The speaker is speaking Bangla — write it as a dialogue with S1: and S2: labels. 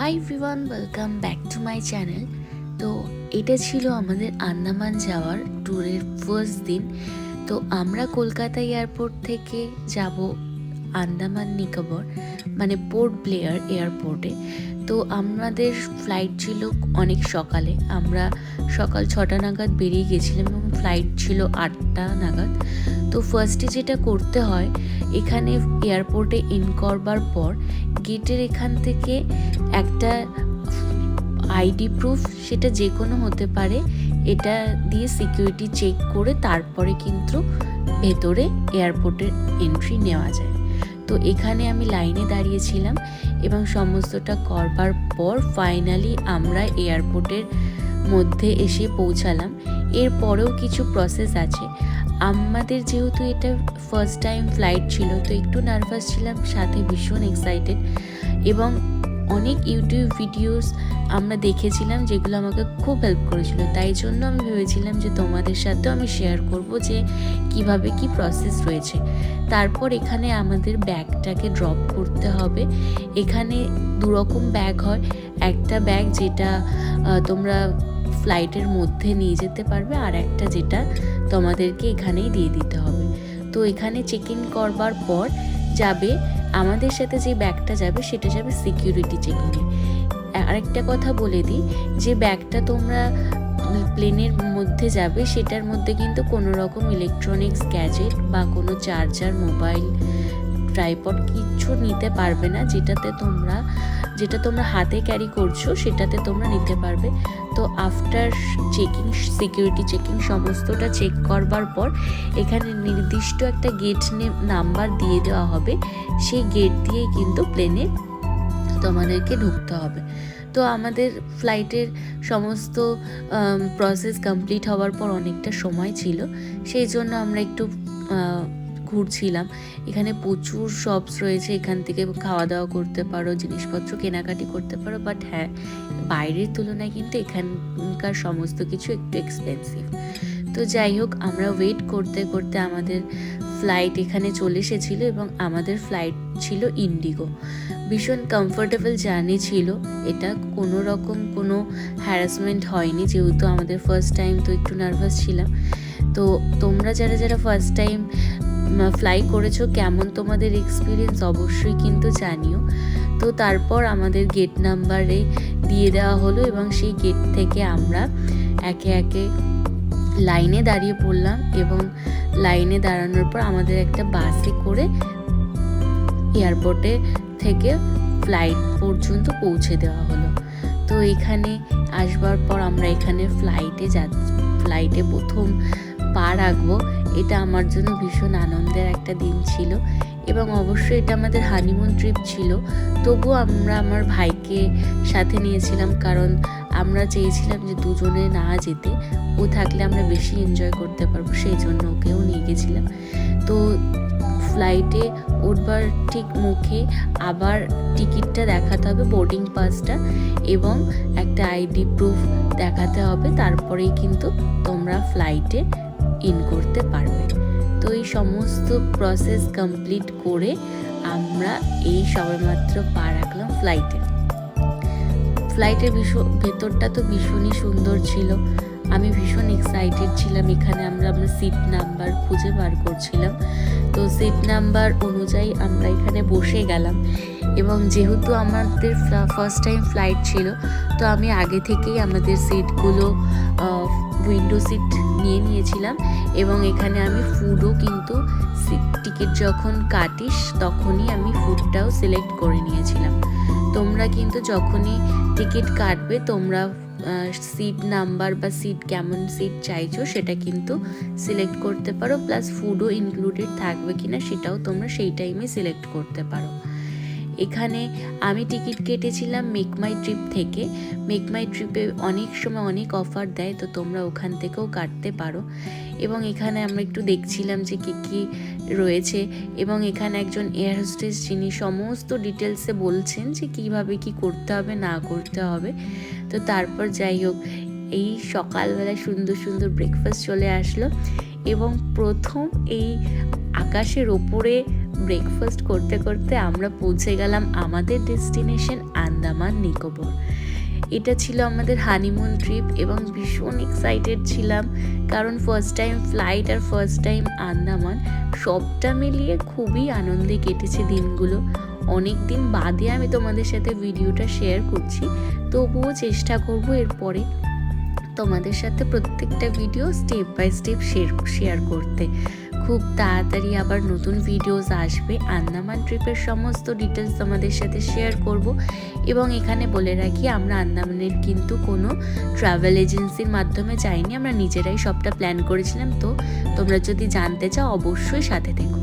S1: High V1 welcome back to my channel তো এটা ছিল আমাদের আন্দামান যাওয়ার ট্যুরের ফার্স্ট দিন। তো আমরা কলকাতা এয়ারপোর্ট থেকে যাব আন্দামান নিকোবর মানে পোর্ট ব্লেয়ার এয়ারপোর্টে। তো আমাদের ফ্লাইট ছিল অনেক সকালে। আমরা সকাল ছটা নাগাদ বেরিয়ে গেছিলাম এবং ফ্লাইট ছিল আটটা নাগাদ। তো ফার্স্টে যেটা করতে হয়, এখানে এয়ারপোর্টে ইন করবার পর গেটের এখান থেকে একটা আইডি প্রুফ, সেটা যে কোনো হতে পারে। এটা দিয়ে সিকিউরিটি চেক করে তারপরে কিন্তু ভেতরে এয়ারপোর্টের এন্ট্রি নেওয়া যায়। তো এখানে আমি লাইনে দাঁড়িয়েছিলাম এবং সমস্তটা করবার পর ফাইনালি আমরা এয়ারপোর্টের মধ্যে এসে পৌঁছালাম। এরপরেও কিছু প্রসেস আছে। আমাদের যেহেতু এটা ফার্স্ট টাইম ফ্লাইট ছিল, তো একটু নার্ভাস ছিলাম, সাথে ভীষণ এক্সাইটেড এবং অনেক ইউটিউব ভিডিওস আমরা দেখেছিলাম যেগুলো আমাকে খুব হেল্প করেছিল। তাই জন্য আমি ভেবেছিলাম যে তোমাদের সাথেও আমি শেয়ার করব যে কীভাবে কি প্রসেস রয়েছে। তারপর এখানে আমাদের ব্যাগটাকে ড্রপ করতে হবে। এখানে দুরকম ব্যাগ হয়। একটা ব্যাগ যেটা তোমরা ফ্লাইটের মধ্যে নিয়ে যেতে পারবে আর একটা যেটা তোমাদেরকে এখানেই দিয়ে দিতে হবে। তো এখানে চেক ইন করবার পর যাবে, আমাদের সাথে যে ব্যাগটা যাবে সেটা যাবে সিকিউরিটি চেকিংয়ে আরেকটা কথা বলে দিই, যে ব্যাগটা তোমরা প্লেনের মধ্যে যাবে সেটার মধ্যে কিন্তু কোনো রকম ইলেকট্রনিক্স গ্যাজেট বা কোনো চার্জার মোবাইল ট্রাইপড কিচ্ছু নিতে পারবে না, যেটাতে তোমরা, যেটা তোমরা হাতে ক্যারি করছ, সেটাতে তোমরা নিতে পারবে। তো আফটার চেকিং সিকিউরিটি চেকিং সমস্তটা চেক করবার পর, এখানে নির্দিষ্ট একটা গেট নাম্বার দিয়ে দেওয়া হবে। সেই গেট দিয়েই কিন্তু প্লেনে তোমাদেরকে ঢুকতে হবে। তো আমাদের ফ্লাইটের সমস্ত প্রসেস কমপ্লিট হওয়ার পর অনেকটা সময় ছিল। সেই জন্য আমরা একটু ঘুরছিলাম। এখানে প্রচুর শপস রয়েছে, এখান থেকে খাওয়া দাওয়া করতে পারো, জিনিসপত্র কেনাকাটি করতে পারো বাট হ্যাঁ বাইরের তুলনায় কিন্তু এখানকার সমস্ত কিছু একটু এক্সপেন্সিভ তো যাই হোক, আমরা ওয়েট করতে করতে আমাদের ফ্লাইট এখানে চলে এসেছিল এবং আমাদের ফ্লাইট ছিল ইন্ডিগো ভীষণ কমফোর্টেবল জার্নি ছিল। এটা কোনো রকম কোনো হ্যারাসমেন্ট হয়নি, যেহেতু আমাদের ফার্স্ট টাইম তো একটু নার্ভাস ছিলাম। তো তোমরা যারা যারা ফার্স্ট টাইম ফ্লাই করেছ, কেমন তোমাদের এক্সপিরিয়েন্স অবশ্যই কিন্তু জানিও। তো তারপর আমাদের গেট নাম্বারে দিয়ে দেওয়া হলো এবং সেই গেট থেকে আমরা একে একে লাইনে দাঁড়িয়ে পড়লাম এবং লাইনে দাঁড়ানোর পর আমাদের একটা বাসে করে এয়ারপোর্টে থেকে ফ্লাইট পর্যন্ত পৌঁছে দেওয়া হলো। তো এখানে আসবার পর আমরা এখানে ফ্লাইটে যা ফ্লাইটে প্রথম পা রাখব, এটা আমার জন্য ভীষণ আনন্দের একটা দিন ছিল। এবং অবশ্যই এটা আমাদের হানিমুন ট্রিপ ছিল। তবুও আমরা আমার ভাইকে সাথে নিয়েছিলাম কারণ আমরা চেয়েছিলাম যে দুজনে না যেতে। ও থাকলে আমরা বেশি এনজয় করতে পারব, সেই জন্য ওকেও নিয়ে গেছিলাম। তো ফ্লাইটে উঠবার ঠিক মুখে আবার টিকিটটা দেখাতে হবে বোর্ডিং পাসটা এবং একটা আইডি প্রুফ দেখাতে হবে। তারপরেই কিন্তু তোমরা ফ্লাইটে ইন করতে পারবে। তো এই সমস্ত প্রসেস কমপ্লিট করে আমরা এই সবেমাত্র পা রাখলাম ফ্লাইটে ফ্লাইটের ভীষণ, ভেতরটা তো ভীষণই সুন্দর ছিল। আমি ভীষণ এক্সাইটেড ছিলাম। এখানে আমরা আমরা সিট নাম্বার খুঁজে বার করছিলাম। তো সিট নাম্বার অনুযায়ী আমরা এখানে বসে গেলাম। এবং যেহেতু আমাদের ফার্স্ট টাইম ফ্লাইট ছিল, তো আমি আগে থেকেই আমাদের সিটগুলো উইন্ডো সিট নিয়ে নিয়েছিলাম এবং এখানে আমি ফুডও কিন্তু টিকিট যখন কাটিস তখনই আমি ফুডটাও সিলেক্ট করে নিয়েছিলাম। তোমরা কিন্তু যখনই টিকিট কাটবে তোমরা সিট নাম্বার বা সিট কেমন সিট চাইছো সেটা কিন্তু সিলেক্ট করতে পারো প্লাস ফুডও ইনক্লুডেড থাকবে কিনা সেটাও তোমরা সেই টাইমে সিলেক্ট করতে পারো। এখানে আমি টিকিট কেটেছিলাম মেক মাই ট্রিপ থেকে। মেক মাই ট্রিপে অনেক সময় অনেক অফার দেয়, তো তোমরা ওখান থেকেও কাটতে পারো। এবং এখানে আমরা একটু দেখছিলাম যে কী কী রয়েছে। এবং এখানে একজন এয়ার হোস্টেস যিনি সমস্ত ডিটেলসে বলছেন যে কীভাবে কি করতে হবে, না করতে হবে। তো তারপর যাই হোক, এই সকালবেলায় সুন্দর সুন্দর ব্রেকফাস্ট চলে আসলো। এবং প্রথম এই আকাশের ওপরে ব্রেকফাস্ট করতে করতে আমরা পৌঁছে গেলাম আমাদের ডেস্টিনেশন আন্দামান, নিকোবর। এটা ছিল আমাদের হানিমুন ট্রিপ এবং ভীষণ এক্সাইটেড ছিলাম, কারণ ফার্স্ট টাইম ফ্লাইট আর ফার্স্ট টাইম আন্দামান সবটা মিলিয়ে খুবই আনন্দে কেটেছে দিনগুলো। অনেক দিন বাদে আমি তোমাদের সাথে ভিডিওটা শেয়ার করছি, তবুও চেষ্টা করব এরপরে তোমাদের সাথে প্রত্যেকটা video step by step share করতে। খুব তাড়াতাড়ি আবার নতুন ভিডিওস আসবে। আন্দামান ট্রিপের সমস্ত ডিটেলস তোমাদের সাথে শেয়ার করব এবং এখানে বলে রাখি, আমরা আন্দামানের কিন্তু কোনো ট্রাভেল এজেন্সির মাধ্যমে যাইনি, আমরা নিজেরাই সবটা প্ল্যান করেছিলাম। তো তোমরা যদি জানতে চাও, অবশ্যই সাথে থেকো।